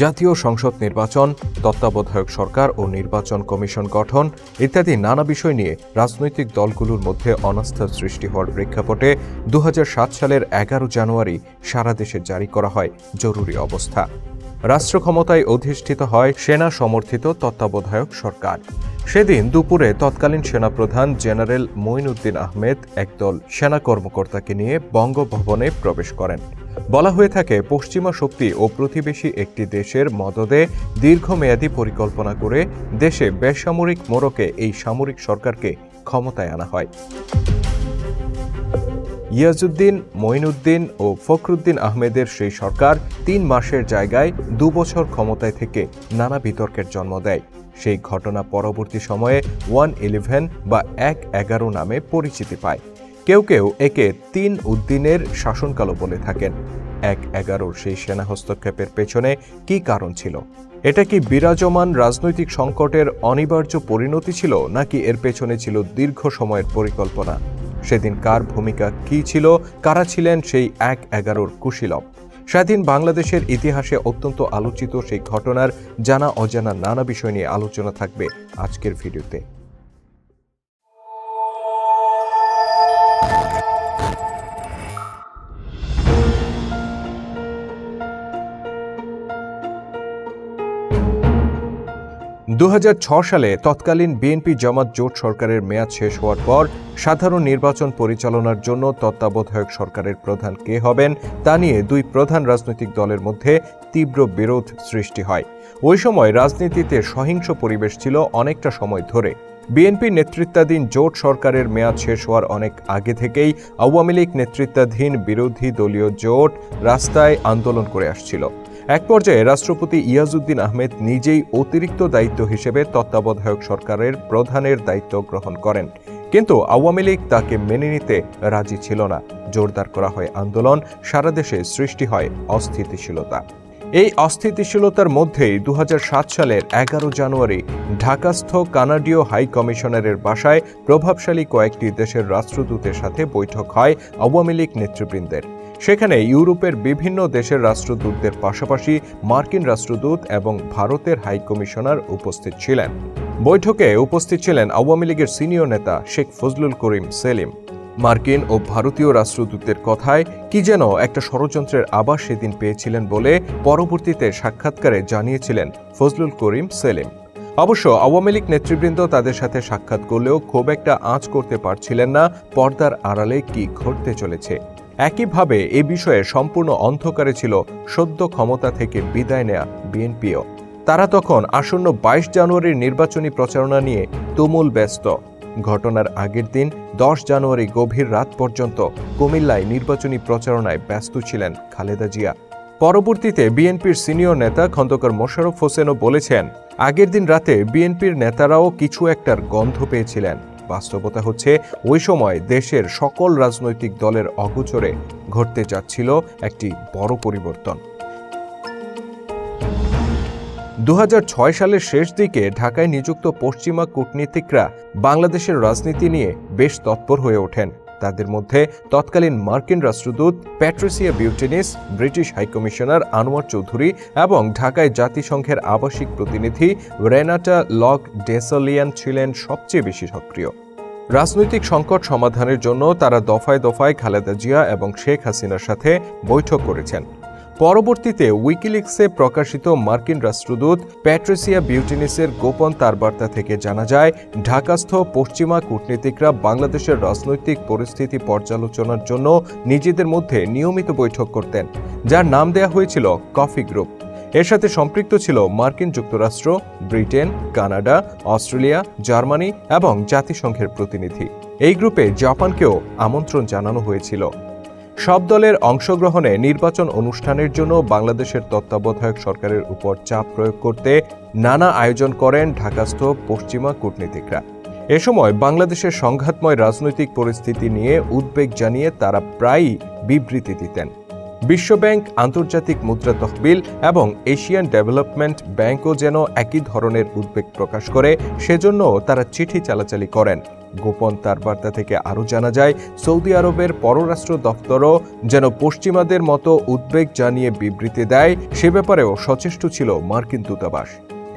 জাতীয় সংসদ নির্বাচন, তত্ত্বাবধায়ক সরকার ও নির্বাচন কমিশন গঠন ইত্যাদি নানা বিষয় নিয়ে রাজনৈতিক দলগুলোর মধ্যে অনাস্থার সৃষ্টি হওয়ার প্রেক্ষাপটে দু হাজার সাত সালের এগারো জানুয়ারি সারা দেশে জারি করা হয় জরুরি অবস্থা। রাষ্ট্র ক্ষমতায় অধিষ্ঠিত হয় সেনা সমর্থিত তত্ত্বাবধায়ক সরকার। সেদিন দুপুরে তৎকালীন সেনাপ্রধান জেনারেল মঈনুদ্দিন আহমেদ একদল সেনা কর্মকর্তাকে নিয়ে বঙ্গভবনে প্রবেশ করেন। বলা হয়ে থাকে, পশ্চিমা শক্তি ও প্রতিবেশী একটি দেশের মদদে দীর্ঘমেয়াদী পরিকল্পনা করে দেশে বেসামরিক মোড়কে এই সামরিক সরকারকে ক্ষমতায় আনা হয়। ইয়াজউদ্দিন মঈনুদ্দিন ও ফখরুদ্দিন আহমেদের সেই সরকার তিন মাসের জায়গায় দু বছর ক্ষমতায় থেকে নানা বিতর্কের জন্ম দেয়। সেই ঘটনা পরবর্তী সময়ে ওয়ান ইলেভেন বা এক এগারো নামে পরিচিতি পায়। কেউ কেউ একে তিন উদ্দিনের শাসনকালও বলে থাকেন। এক এগারোর সেই সেনা হস্তক্ষেপের পেছনে কি কারণ ছিল? এটা কি বিরাজমান রাজনৈতিক সংকটের অনিবার্য পরিণতি ছিল, নাকি এর পেছনে ছিল দীর্ঘ সময়ের পরিকল্পনা? সেদিন কার ভূমিকা কি ছিল, কারা ছিলেন সেই এক এগারোর কুশীলব? স্বাধীন বাংলাদেশের ইতিহাসে অত্যন্ত আলোচিত সেই ঘটনার জানা অজানা নানা বিষয় নিয়ে আলোচনা থাকবে আজকের ভিডিওতে। দু সালে তৎকালীন বিএনপি জামাত জোট সরকারের মেয়াদ শেষ হওয়ার পর সাধারণ নির্বাচন পরিচালনার জন্য তত্ত্বাবধায়ক সরকারের প্রধান কে হবেন তা নিয়ে দুই প্রধান রাজনৈতিক দলের মধ্যে তীব্র বিরোধ সৃষ্টি হয়। ওই সময় রাজনীতিতে সহিংস পরিবেশ ছিল অনেকটা সময় ধরে। বিএনপি নেতৃত্বাধীন জোট সরকারের মেয়াদ শেষ হওয়ার অনেক আগে থেকেই আওয়ামী লীগ নেতৃত্বাধীন বিরোধী দলীয় জোট রাস্তায় আন্দোলন করে আসছিল। এক পর্যায়ে রাষ্ট্রপতি ইয়াজউদ্দিন আহমেদ নিজেই অতিরিক্ত দায়িত্ব হিসেবে তত্ত্বাবধায়ক সরকারের প্রধানের দায়িত্ব গ্রহণ করেন। কিন্তু আওয়ামী লীগ তাকে মেনে নিতে রাজি ছিল না। জোরদার করা হয় আন্দোলন, সারা দেশে সৃষ্টি হয় অস্থিতিশীলতা। এই অস্থিতিশীলতার মধ্যেই দু হাজার সাত সালের এগারো জানুয়ারি ঢাকাস্থ কানাডীয় হাই কমিশনারের বাসায় প্রভাবশালী কয়েকটি দেশের রাষ্ট্রদূতের সাথে বৈঠক হয় আওয়ামী লীগ নেতৃবৃন্দের। সেখানে ইউরোপের বিভিন্ন দেশের রাষ্ট্রদূতদের পাশাপাশি মার্কিন রাষ্ট্রদূত এবং ভারতের হাই কমিশনার উপস্থিত ছিলেন। বৈঠকে উপস্থিত ছিলেন আওয়ামী লীগের সিনিয়র নেতা শেখ ফজলুল করিম সেলিম। মার্কিন ও ভারতীয় রাষ্ট্রদূতের কথায় কি যেন একটা ষড়যন্ত্রের আবাস সেদিন পেয়েছিলেন বলে পরবর্তীতে সাক্ষাৎকারে জানিয়েছিলেন ফজলুল করিম সেলিম। অবশ্য আওয়ামী লীগ নেতৃবৃন্দ তাদের সাথে সাক্ষাৎ করলেও খুব একটা আঁচ করতে পারছিলেন না পর্দার আড়ালে কি ঘটতে চলেছে। একইভাবে এ বিষয়ে সম্পূর্ণ অন্ধকারে ছিল সদ্য ক্ষমতা থেকে বিদায় নেয়া বিএনপিও। তারা তখন আসন্ন বাইশ জানুয়ারির নির্বাচনী প্রচারণা নিয়ে তুমুল ব্যস্ত। ঘটনার আগের দিন দশ জানুয়ারি গভীর রাত পর্যন্ত কুমিল্লায় নির্বাচনী প্রচারণায় ব্যস্ত ছিলেন খালেদা জিয়া। পরবর্তীতে বিএনপির সিনিয়র নেতা খন্দকার মোশারফ হোসেনও বলেছেন, আগের দিন রাতে বিএনপির নেতারাও কিছু একটার গন্ধ পেয়েছিলেন। বাস্তবতা হচ্ছে ওই সময় দেশের সকল রাজনৈতিক দলের অগোচরে ঘটতে যাচ্ছিল একটি বড় পরিবর্তন। দু হাজার ছয় সালের শেষ দিকে ঢাকায় নিযুক্ত পশ্চিমা কূটনীতিকরা বাংলাদেশের রাজনীতি নিয়ে বেশ তৎপর হয়ে ওঠেন। তাদের মধ্যে তৎকালীন মার্কিন রাষ্ট্রদূত Patricia Butenis, British high commissioner Anwar Chowdhury এবং ঢাকায় জাতিসংঘের আবাসিক প্রতিনিধি রেনাটা লক ডেসলিয়ান ছিলেন সবচেয়ে বেশি সক্রিয়। রাজনৈতিক সংকট সমাধানের জন্য তারা দফায় দফায় খালেদা জিয়া এবং শেখ হাসিনার সাথে বৈঠক করেছেন। পরবর্তীতে উইকিলিক্সে প্রকাশিত মার্কিন রাষ্ট্রদূত প্যাট্রিসিয়া বিউটিনিসের গোপন তার বার্তা থেকে জানা যায়, ঢাকাস্থ পশ্চিমা কূটনীতিকরা বাংলাদেশের রাজনৈতিক পরিস্থিতি পর্যালোচনার জন্য নিজেদের মধ্যে নিয়মিত বৈঠক করতেন, যার নাম দেয়া হয়েছিল কফি গ্রুপ এর সাথে সম্পৃক্ত ছিল মার্কিন যুক্তরাষ্ট্র, ব্রিটেন, কানাডা, অস্ট্রেলিয়া, জার্মানি এবং জাতিসংঘের প্রতিনিধি। এই গ্রুপে জাপানকেও আমন্ত্রণ জানানো হয়েছিল। সব দলের অংশগ্রহণে নির্বাচন অনুষ্ঠানের জন্য বাংলাদেশের তত্ত্বাবধায়ক সরকারের উপর চাপ প্রয়োগ করতে নানা আয়োজন করেন ঢাকাস্থ পশ্চিমা কূটনীতিকরা। এ সময় বাংলাদেশের সংঘাতময় রাজনৈতিক পরিস্থিতি নিয়ে উদ্বেগ জানিয়ে তারা প্রায়ই বিবৃতি দিতেন। বিশ্বব্যাংক, আন্তর্জাতিক মুদ্রা তহবিল এবং এশিয়ান ডেভেলপমেন্ট ব্যাংকও যেন একই ধরনের উদ্বেগ প্রকাশ করে সেজন্য তারা চিঠি চালাচালি করেন। গোপন তার বার্তা থেকে আরও জানা যায়, সৌদি আরবের পররাষ্ট্র দপ্তরও যেন পশ্চিমাদের মতো উদ্বেগ জানিয়ে বিবৃতি দেয়, সে ব্যাপারেও সচেষ্ট ছিল মার্কিন দূতাবাস।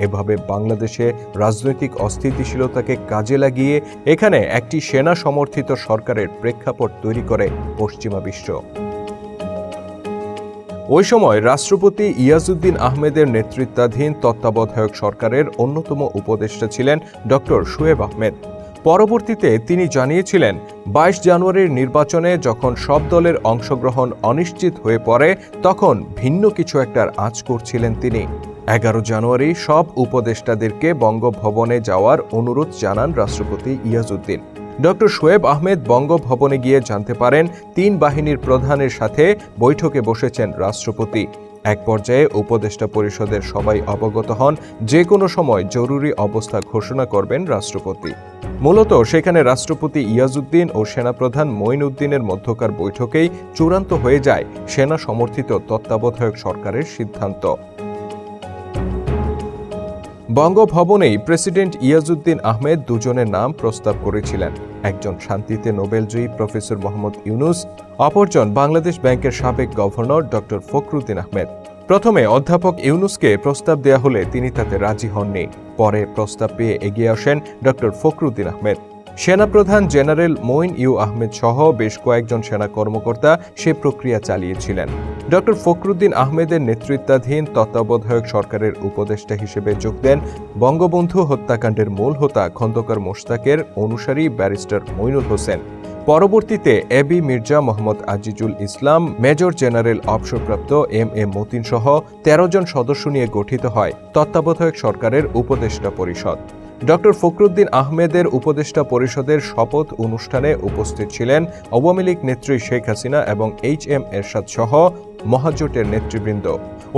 এভাবে বাংলাদেশে রাজনৈতিক অস্থিতিশীলতাকে কাজে লাগিয়ে এখানে একটি সেনা সমর্থিত সরকারের প্রেক্ষাপট তৈরি করে পশ্চিমা বিশ্ব। ওই সময় রাষ্ট্রপতি ইয়াজউদ্দিন আহমেদের নেতৃত্বাধীন তত্ত্বাবধায়ক সরকারের অন্যতম উপদেষ্টা ছিলেন ডক্টর শুয়েব আহমেদ। পরবর্তীতে তিনি জানিয়েছিলেন, বাইশ জানুয়ারির নির্বাচনে যখন সব দলের অংশগ্রহণ অনিশ্চিত হয়ে পড়ে, তখন ভিন্ন কিছু একটার আঁচ করছিলেন তিনি। এগারো জানুয়ারি সব উপদেষ্টাদেরকে বঙ্গভবনে যাওয়ার অনুরোধ জানান রাষ্ট্রপতি ইয়াজউদ্দিন ডক্টর শোয়েব আহমেদ বঙ্গভবনে গিয়ে জানতে পারেন, তিন বাহিনীর প্রধানের সাথে বৈঠকে বসেছেন রাষ্ট্রপতি। এক পর্যায়ে উপদেষ্টা পরিষদের সবাই অবগত হন, যে কোনো সময় জরুরি অবস্থা ঘোষণা করবেন রাষ্ট্রপতি। মূলত সেখানে রাষ্ট্রপতি ইয়াজউদ্দিন ও সেনাপ্রধান মঈন উদ্দিনের মধ্যকার বৈঠকেই চূড়ান্ত হয়ে যায় সেনা সমর্থিত তত্ত্বাবধায়ক সরকারের সিদ্ধান্ত। বঙ্গভবনেই প্রেসিডেন্ট ইয়াজউদ্দিন আহমেদ দুজনের নাম প্রস্তাব করেছিলেন। একজন শান্তিতে নোবেলজয়ী প্রফেসর মোহাম্মদ ইউনুস, অপরজন বাংলাদেশ ব্যাংকের সাবেক গভর্নর ডক্টর ফখরুদ্দিন আহমেদ। প্রথমে অধ্যাপক ইউনুসকে প্রস্তাব দেয়া হলে তিনি তাতে রাজি হননি। পরে প্রস্তাব পেয়ে এগিয়ে আসেন ডক্টর ফখরুদ্দিন আহমেদ। সেনাপ্রধান জেনারেল মঈন ইউ আহমেদ সহ বেশ কয়েকজন সেনা কর্মকর্তা সে প্রক্রিয়া চালিয়েছিলেন। ডক্টর ফখরুদ্দিন আহমেদের নেতৃত্বাধীন তত্ত্বাবধায়ক সরকারের উপদেষ্টা হিসেবে যোগ দেন বঙ্গবন্ধু হত্যাকাণ্ডের মূল হোতা খন্দকার মোশতাকের অনুসারী ব্যারিস্টার মইনুল হোসেন। পরবর্তীতে A B Mirza Mohammad Azizul Islam, major general অবসরপ্রাপ্ত এম এ মতিন সহ তেরো জন সদস্য নিয়ে গঠিত হয় তত্ত্বাবধায়ক সরকারের উপদেষ্টা পরিষদ। ডক্টর ফখরুদ্দিন আহমেদের উপদেষ্টা পরিষদের শপথ অনুষ্ঠানে উপস্থিত ছিলেন আওয়ামী লীগ নেত্রী শেখ হাসিনা এবং এইচ এম এরশাদ সহ মহাজোটের নেতৃবৃন্দ।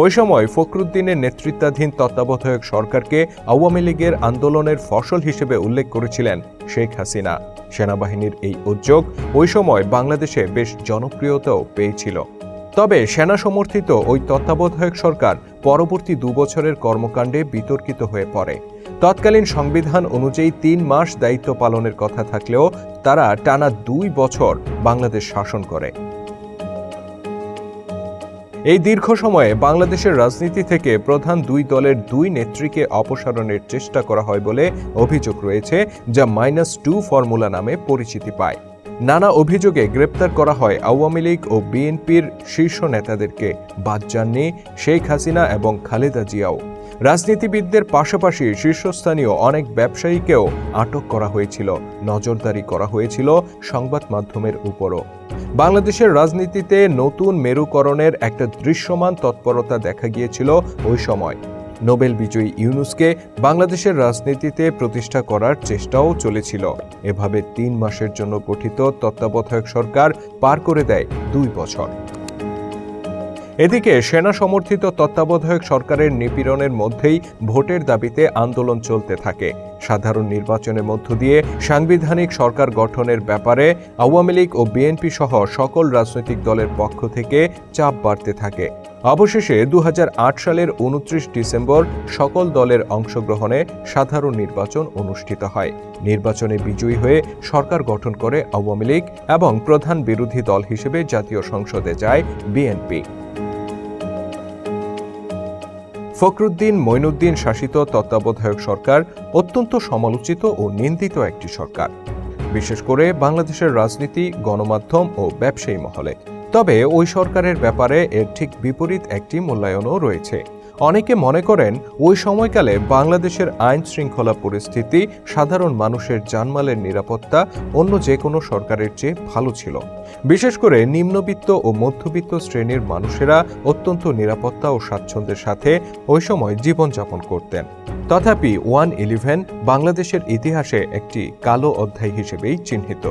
ওই সময় ফখরুদ্দিনের নেতৃত্বাধীন তত্ত্বাবধায়ক সরকারকে আওয়ামী লীগের আন্দোলনের ফসল হিসেবে উল্লেখ করেছিলেন শেখ হাসিনা। সেনাবাহিনীর এই উদ্যোগ ওই সময় বাংলাদেশে বেশ জনপ্রিয়তাও পেয়েছিল। তবে সেনা সমর্থিত ওই তত্ত্বাবধায়ক সরকার পরবর্তী দুবছরের কর্মকাণ্ডে বিতর্কিত হয়ে পড়ে। তৎকালীন সংবিধান অনুযায়ী তিন মাস দায়িত্ব পালনের কথা থাকলেও তারা টানা দুই বছর বাংলাদেশ শাসন করে। এই দীর্ঘ সময়ে বাংলাদেশের রাজনীতি থেকে প্রধান দুই দলের দুই নেত্রীকে অপসারণের চেষ্টা করা হয় বলে অভিযোগ রয়েছে, যা মাইনাস টু ফর্মুলা নামে পরিচিতি পায়। নানা অভিযোগে গ্রেপ্তার করা হয় আওয়ামী লীগ ও বিএনপির শীর্ষ নেতাদেরকে বাদ যাননি শেখ হাসিনা এবং খালেদা জিয়াও। রাজনীতিবিদদের পাশাপাশি শীর্ষস্থানীয় অনেক ব্যবসায়ীকেও আটক করা হয়েছিল। নজরদারি করা হয়েছিল সংবাদ মাধ্যমের উপরও। বাংলাদেশের রাজনীতিতে নতুন মেরুকরণের একটা দৃশ্যমান তৎপরতা দেখা গিয়েছিল ওই সময়। নোবেল বিজয়ী ইউনুসকে বাংলাদেশের রাজনীতিতে প্রতিষ্ঠা করার চেষ্টাও চলেছিল। এভাবে তিন মাসের জন্য গঠিত তত্ত্বাবধায়ক সরকার পার করে দেয় দুই বছর। এদিকে সেনা সমর্থিত তত্ত্বাবধায়ক সরকারের নিপীড়নের মধ্যেই ভোটের দাবিতে আন্দোলন চলতে থাকে। সাধারণ নির্বাচনের মধ্য দিয়ে সাংবিধানিক সরকার গঠনের ব্যাপারে আওয়ামী লীগ ও বিএনপি সহ সকল রাজনৈতিক দলের পক্ষ থেকে চাপ বাড়তে থাকে। অবশেষে দু হাজার আট সালের উনত্রিশ ডিসেম্বর সকল দলের অংশগ্রহণে সাধারণ নির্বাচন অনুষ্ঠিত হয়। নির্বাচনে বিজয়ী হয়ে সরকার গঠন করে আওয়ামী লীগ এবং প্রধান বিরোধী দল হিসেবে জাতীয় সংসদে যায় বিএনপি। ফখরুদ্দিন মঈনুদ্দিন শাসিত তত্ত্বাবধায়ক সরকার অত্যন্ত সমালোচিত ও নিন্দিত একটি সরকার। বিশেষ করে বাংলাদেশের রাজনীতি, গণমাধ্যম ও ব্যবসায়ী মহলে। তবে ওই সরকারের ব্যাপারে এর ঠিক বিপরীত একটি মূল্যায়নও রয়েছে। অনেকে মনে করেন ওই সময়কালে বাংলাদেশের আইন শৃঙ্খলা পরিস্থিতি, সাধারণ মানুষের জানমালের নিরাপত্তা অন্য যে কোনো সরকারের চেয়ে ভালো ছিল। বিশেষ করে নিম্নবিত্ত ও মধ্যবিত্ত শ্রেণির মানুষেরা অত্যন্ত নিরাপত্তা ও স্বাচ্ছন্দ্যের সাথে ওই সময় জীবনযাপন করতেন। তথাপি ওয়ান ইলেভেন বাংলাদেশের ইতিহাসে একটি কালো অধ্যায় হিসেবেই চিহ্নিত।